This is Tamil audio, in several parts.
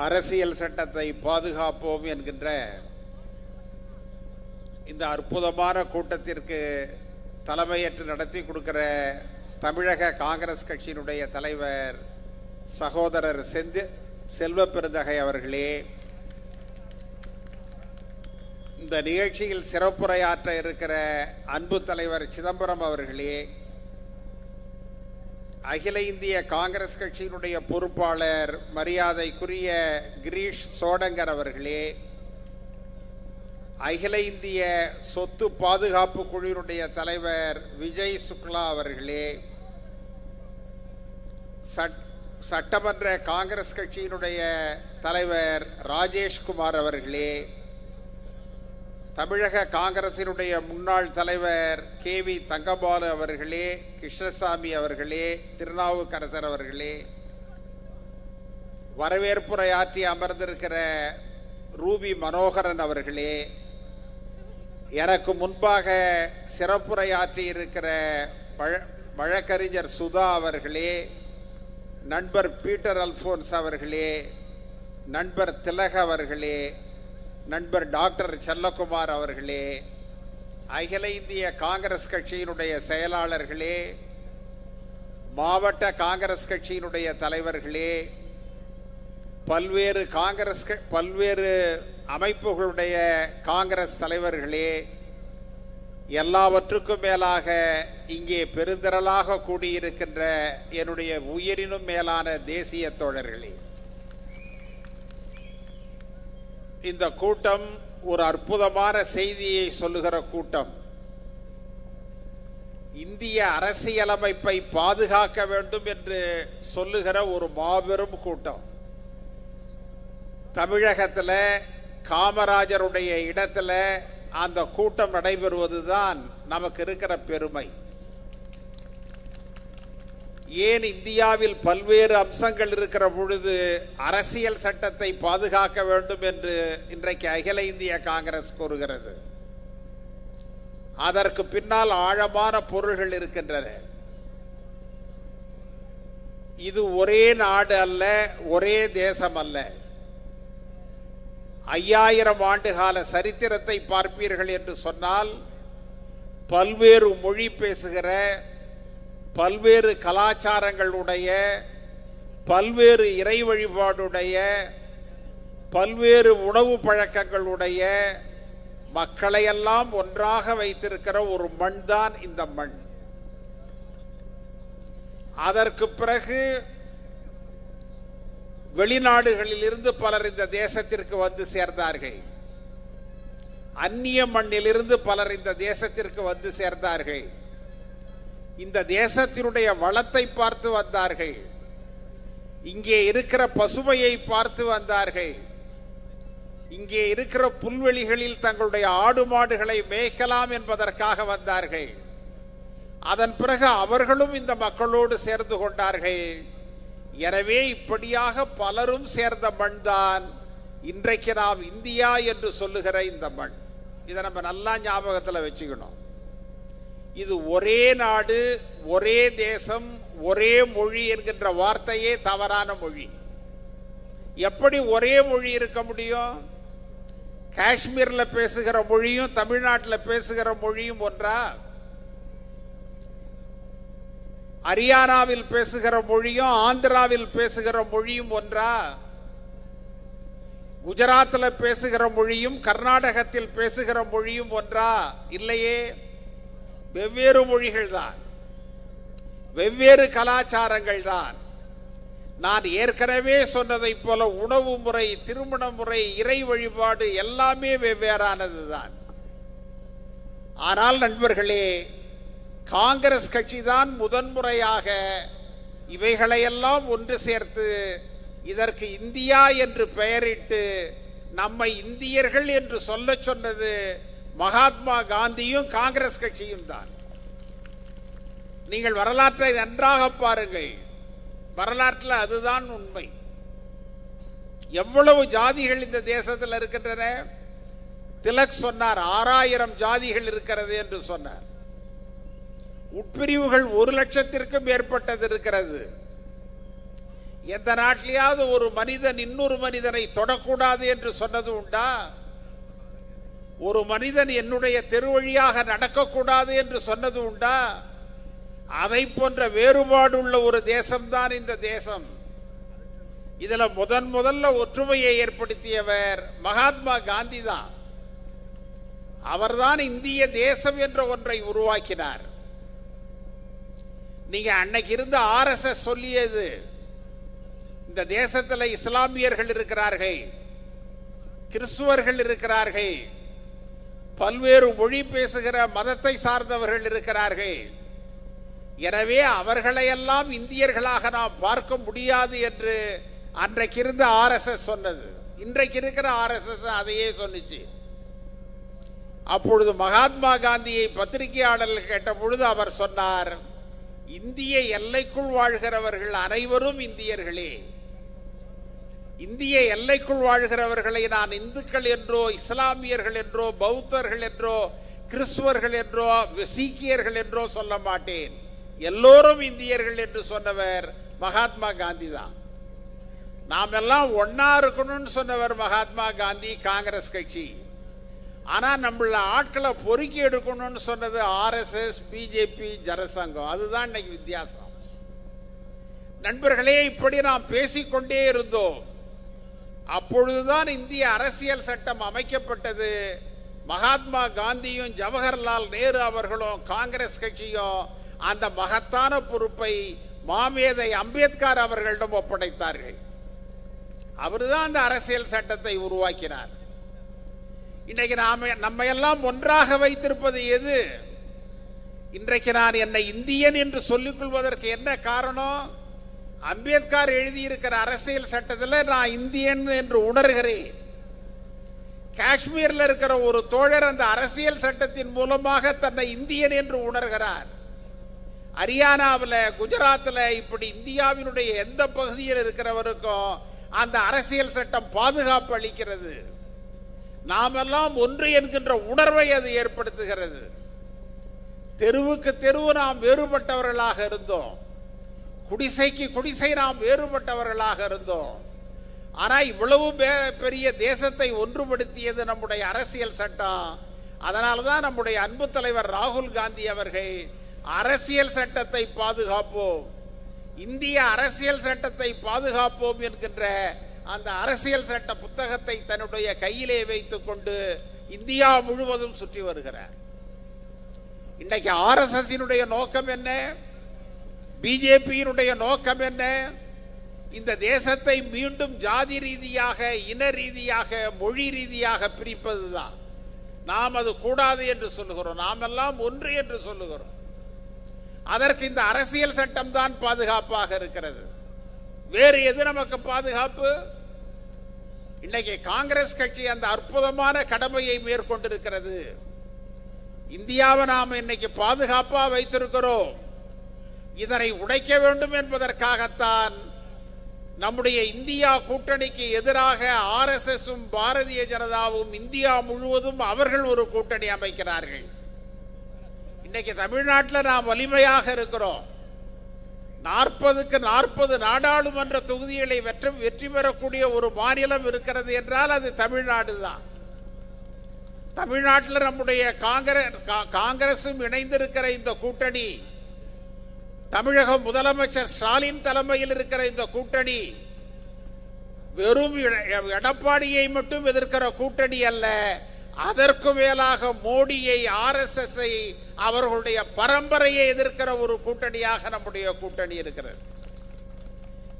அரசியல் சட்டத்தை பாதுகாப்போம் என்கின்ற இந்த அற்புதமான கூட்டத்திற்கு தலைமையேற்று நடத்தி கொடுக்கிற தமிழக காங்கிரஸ் கட்சியினுடைய தலைவர் சகோதரர் செந்து செல்வ பெருந்தகை அவர்களே இந்த நிகழ்ச்சியில் சிறப்புரையாற்ற இருக்கிற அன்பு தலைவர் சிதம்பரம் அவர்களே அகில இந்திய காங்கிரஸ் கட்சியினுடைய பொறுப்பாளர் மரியாதைக்குரிய கிரீஷ் சோடங்கர் அவர்களே அகில இந்திய சொத்து பாதுகாப்பு குழுவினுடைய தலைவர் விஜய் சுக்லா அவர்களே சட் சட்டமன்ற காங்கிரஸ் கட்சியினுடைய தலைவர் ராஜேஷ்குமார் அவர்களே தமிழக காங்கிரசினுடைய முன்னாள் தலைவர் கே வி தங்கபாலு அவர்களே கிருஷ்ணசாமி அவர்களே திருநாவுக்கரசர் அவர்களே வரவேற்புரையாற்றி அமர்ந்திருக்கிற ரூபி மனோகரன் அவர்களே எனக்கு முன்பாக சிறப்புரையாற்றி இருக்கிற பழ வழக்கறிஞர் சுதா அவர்களே நண்பர் பீட்டர் அல்போன்ஸ் அவர்களே நண்பர் திலக அவர்களே நண்பர் டாக்டர் செல்லகுமார் அவர்களே அகில இந்திய காங்கிரஸ் கட்சியினுடைய செயலாளர்களே மாவட்ட காங்கிரஸ் கட்சியினுடைய தலைவர்களே பல்வேறு காங்கிரஸ் பல்வேறு அமைப்புகளுடைய காங்கிரஸ் தலைவர்களே எல்லாவற்றுக்கும் மேலாக இங்கே பெருந்திரளாக கூடியிருக்கின்ற என்னுடைய உயிரினும் மேலான தேசிய தோழர்களே. இந்த கூட்டம் ஒரு அற்புதமான செய்தியை சொல்லுகிற கூட்டம். இந்திய அரசியலமைப்பை பாதுகாக்க வேண்டும் என்று சொல்லுகிற ஒரு மாபெரும் கூட்டம். தமிழகத்தில் காமராஜருடைய இடத்துல அந்த கூட்டம் நடைபெறுவதுதான் நமக்கு இருக்கிற பெருமை. ஏன் இந்தியாவில் பல்வேறு அம்சங்கள் இருக்கிற பொழுது அரசியல் சட்டத்தை பாதுகாக்க வேண்டும் என்று இன்றைக்கு அகில இந்திய காங்கிரஸ் கூறுகிறது. அதற்கு பின்னால் ஆழமான பொருள்கள் இருக்கின்றன. இது ஒரே நாடு அல்ல ஒரே தேசம் அல்ல. ஐயாயிரம் ஆண்டுகால சரித்திரத்தை பார்ப்பீர்கள் என்று சொன்னால் பல்வேறு மொழி பேசுகிற பல்வேறு கலாச்சாரங்களுடைய பல்வேறு இறை வழிபாடுடைய பல்வேறு உணவு பழக்கங்களுடைய மக்களையெல்லாம் ஒன்றாக வைத்திருக்கிற ஒரு மண் தான் இந்த மண். அதற்கு பிறகு வெளிநாடுகளிலிருந்து பலர் இந்த தேசத்திற்கு வந்து சேர்ந்தார்கள். அந்நிய மண்ணிலிருந்து பலர் இந்த தேசத்திற்கு வந்து சேர்ந்தார்கள். இந்த தேசத்தினுடைய வளத்தை பார்த்து வந்தார்கள். இங்கே இருக்கிற பசுமையை பார்த்து வந்தார்கள். இங்கே இருக்கிற புல்வெளிகளில் தங்களுடைய ஆடு மாடுகளை மேய்க்கலாம் என்பதற்காக வந்தார்கள். அதன் பிறகு அவர்களும் இந்த மக்களோடு சேர்ந்து கொண்டார்கள். எனவே இப்படியாக பலரும் சேர்ந்த மண் தான் இன்றைக்கு நாம் இந்தியா என்று சொல்லுகிற இந்த மண். இதை நம்ம நல்லா ஞாபகத்தில் வச்சுக்கணும். இது ஒரே நாடு ஒரே தேசம் ஒரே மொழி என்கின்ற வார்த்தையே தவறான மொழி. எப்படி ஒரே மொழி இருக்க முடியும்? காஷ்மீரில் பேசுகிற மொழியும் தமிழ்நாட்டில் பேசுகிற மொழியும் ஒன்றா? ஹரியானாவில் பேசுகிற மொழியும் ஆந்திராவில் பேசுகிற மொழியும் ஒன்றா? குஜராத்தில் பேசுகிற மொழியும் கர்நாடகத்தில் பேசுகிற மொழியும் ஒன்றா? இல்லையே. வெவ்வேறு மொழிகள் தான். வெவ்வேறு கலாச்சாரங்கள் தான். நான் ஏற்கனவே சொன்னதைப் போல உணவு முறை திருமண முறை இறை வழிபாடு எல்லாமே வெவ்வேறானது தான். ஆனால் நண்பர்களே காங்கிரஸ் கட்சி தான் முதன்முறையாக இவைகளையெல்லாம் ஒன்று சேர்த்து இதற்கு இந்தியா என்று பெயரிட்டு நம்மை இந்தியர்கள் என்று சொல்ல சொன்னது மகாத்மா காந்தியும் காங்கிரஸ் கட்சியும் தான். நீங்கள் வரலாற்றை நன்றாக பாருங்கள். வரலாற்றில் அதுதான் உண்மை. எவ்வளவு ஜாதிகள் இந்த தேசத்தில் இருக்கின்றன? திலக் சொன்னார் ஆறாயிரம் ஜாதிகள் இருக்கிறது என்று சொன்னார். உட்பிரிவுகள் ஒரு லட்சத்திற்கும் மேற்பட்டது இருக்கிறது. எந்த நாட்டிலேயாவது ஒரு மனிதன் இன்னொரு மனிதனை தொடக்கூடாது என்று சொன்னது உண்டா? ஒரு மனிதன் என்னுடைய தெருவழியாக நடக்கக்கூடாது என்று சொன்னது உண்டா? அதை போன்ற வேறுபாடுள்ள ஒரு தேசம்தான் இந்த தேசம். இதில் முதன் முதல்ல ஒற்றுமையை ஏற்படுத்தியவர் மகாத்மா காந்தி தான் அவர்தான் இந்திய தேசம் என்ற ஒன்றை உருவாக்கினார். நீங்க அன்னைக்கு இருந்த ஆர்எஸ்எஸ் சொல்லியது இந்த தேசத்தில் இஸ்லாமியர்கள் இருக்கிறார்கள் கிறிஸ்துவர்கள் இருக்கிறார்கள் பல்வேறு மொழி பேசுகிற மதத்தை சார்ந்தவர்கள் இருக்கிறார்கள். எனவே அவர்களையெல்லாம் இந்தியர்களாக நாம் பார்க்க முடியாது என்று அன்றைக்கு இருந்த ஆர்எஸ்எஸ் சொன்னது. இன்றைக்கு இருக்கிற ஆர்எஸ்எஸ் அதையே சொன்னுச்சு. அப்பொழுது மகாத்மா காந்தியை பத்திரிகையாளர்கள் கேட்ட பொழுது அவர் சொன்னார் இந்திய எல்லைக்குள் வாழ்கிறவர்கள் அனைவரும் இந்தியர்களே. இந்திய எல்லைக்குள் வாழ்கிறவர்களை நான் இந்துக்கள் என்றோ இஸ்லாமியர்கள் என்றோ பௌத்தர்கள் என்றோ கிறிஸ்துவர்கள் என்றோ சீக்கியர்கள் என்றோ சொல்ல மாட்டேன். எல்லோரும் இந்தியர்கள் என்று சொன்னவர் மகாத்மா காந்தி தான். நாம் எல்லாம் ஒன்னா இருக்கணும்னு சொன்னவர் மகாத்மா காந்தி காங்கிரஸ் கட்சி. ஆனால் நம்மள ஆட்களை பொறுக்கி எடுக்கணும்னு சொன்னது ஆர்எஸ்எஸ் பிஜேபி ஜனசங்கம். அதுதான் இன்னைக்கு வித்தியாசம். நண்பர்களே இப்படி நாம் பேசிக்கொண்டே இருந்தோம். அப்பொழுதுதான் இந்திய அரசியல் சட்டம் அமைக்கப்பட்டது. மகாத்மா காந்தியும் ஜவஹர்லால் நேரு அவர்களும் காங்கிரஸ் கட்சியும் அந்த மகத்தான பொறுப்பை மாமேதை அம்பேத்கர் அவர்களிடம் ஒப்படைத்தார்கள். அவர்தான் அந்த அரசியல் சட்டத்தை உருவாக்கினார். இன்றைக்கு நாம நம்ம எல்லாம் ஒன்றாக வைத்திருப்பது எது? இன்றைக்கு நான் என்னை இந்தியன் என்று சொல்லிக் கொள்வதற்கு என்ன காரணம்? அம்பேத்கர் எழுதியிருக்கிற அரசியல் சட்டத்தில் நான் இந்தியன் என்று உணர்கிறேன். காஷ்மீரில் இருக்கிற ஒரு தோழர் அந்த அரசியல் சட்டத்தின் மூலமாக தன்னை இந்தியன் என்று உணர்கிறார். ஹரியானாவில் குஜராத்தில் இப்படி இந்தியாவினுடைய எந்த பகுதியில் இருக்கிறவருக்கும் அந்த அரசியல் சட்டம் பாதுகாப்பு அளிக்கிறது. நாமெல்லாம் ஒன்று என்கின்ற உணர்வை அது ஏற்படுத்துகிறது. தெருவுக்கு தெருவு நாம் வேறுபட்டவர்களாக இருந்தோம். குடிசைக்கு குடிசை நாம் வேறுபட்டவர்களாக இருந்தோம். ஆனால் இவ்வளவு பெரிய தேசத்தை ஒன்றுபடுத்தியது நம்முடைய அரசியல் சட்டம். அதனால தான் நம்முடைய அன்பு தலைவர் ராகுல் காந்தி அவர்கள் அரசியல் சட்டத்தை பாதுகாப்போம். இந்திய அரசியல் சட்டத்தை பாதுகாப்போம் என்கின்ற அந்த அரசியல் சட்ட புத்தகத்தை தன்னுடைய கையிலே வைத்துக்கொண்டு இந்தியா முழுவதும் சுற்றி வருகிறார். இன்னைக்கு ஆர்எஸ்எஸ்ஸினுடைய நோக்கம் என்ன? பிஜேபியினுடைய நோக்கம் என்ன? இந்த தேசத்தை மீண்டும் ஜாதி ரீதியாக இன ரீதியாக மொழி ரீதியாக பிரிப்பதுதான். நாம் அது கூடாது என்று சொல்லுகிறோம். நாம் எல்லாம் ஒன்று என்று சொல்லுகிறோம். அதற்கு இந்த அரசியல் சட்டம் தான் பாதுகாப்பாக இருக்கிறது. வேறு எது நமக்கு பாதுகாப்பு? இன்னைக்கு காங்கிரஸ் கட்சி அந்த அற்புதமான கடமையை மேற்கொண்டிருக்கிறது. இந்தியாவை நாம் இன்னைக்கு பாதுகாப்பாக வைத்திருக்கிறோம். இதனை உடைக்க வேண்டும் என்பதற்காகத்தான் நம்முடைய இந்தியா கூட்டணிக்கு எதிராக ஆர்எஸ்எஸும் பாரதிய ஜனதாவும் இந்தியா முழுவதும் அவர்கள் ஒரு கூட்டணி அமைக்கிறார்கள். இன்னைக்கு தமிழ்நாட்டில் நாம் வலிமையாக இருக்கிறோம். நாற்பதுக்கு நாற்பது நாடாளுமன்ற தொகுதிகளை வெற்றி வெற்றி பெறக்கூடிய ஒரு மாநிலம் இருக்கிறது என்றால் அது தமிழ்நாடு தான். தமிழ்நாட்டில் நம்முடைய காங்கிரஸ் கா- இணைந்திருக்கிற இந்த கூட்டணி தமிழக முதலமைச்சர் ஸ்டாலின் தலைமையில் இருக்கிற இந்த கூட்டணி வெறும் எட- எடப்பாடியை மட்டும் எதிர்க்கிற கூட்டணி அல்ல அதற்கு மேலாக மோடியை ஆர்எஸ்எஸ் அவர்களுடைய பரம்பரையை எதிர்க்கிற ஒரு கூட்டணியாக நம்முடைய கூட்டணி இருக்கிறது.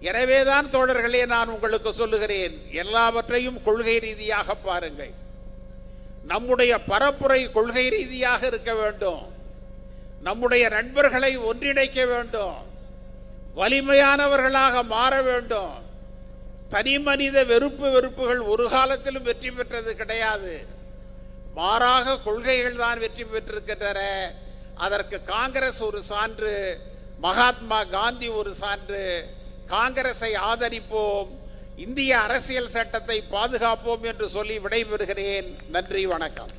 எனவேதான் தோழர்களே நான் உங்களுக்கு சொல்லுகிறேன் எல்லாவற்றையும் கொள்கை ரீதியாக பாருங்கள். நம்முடைய பரப்புரை கொள்கை ரீதியாக இருக்க வேண்டும். நம்முடைய நண்பர்களை ஒன்றிணைக்க வேண்டும். வலிமையானவர்களாக மாற வேண்டும். தனி மனித வெறுப்பு வெறுப்புகள் ஒரு காலத்திலும் வெற்றி பெற்றது கிடையாது. மாறாக கொள்கைகள் தான் வெற்றி பெற்றிருக்கின்றன. அதற்கு காங்கிரஸ் ஒரு சான்று மகாத்மா காந்தி ஒரு சான்று. காங்கிரஸை ஆதரிப்போம் இந்திய அரசியல் சட்டத்தை பாதுகாப்போம் என்று சொல்லி விடைபெறுகிறேன். நன்றி வணக்கம்.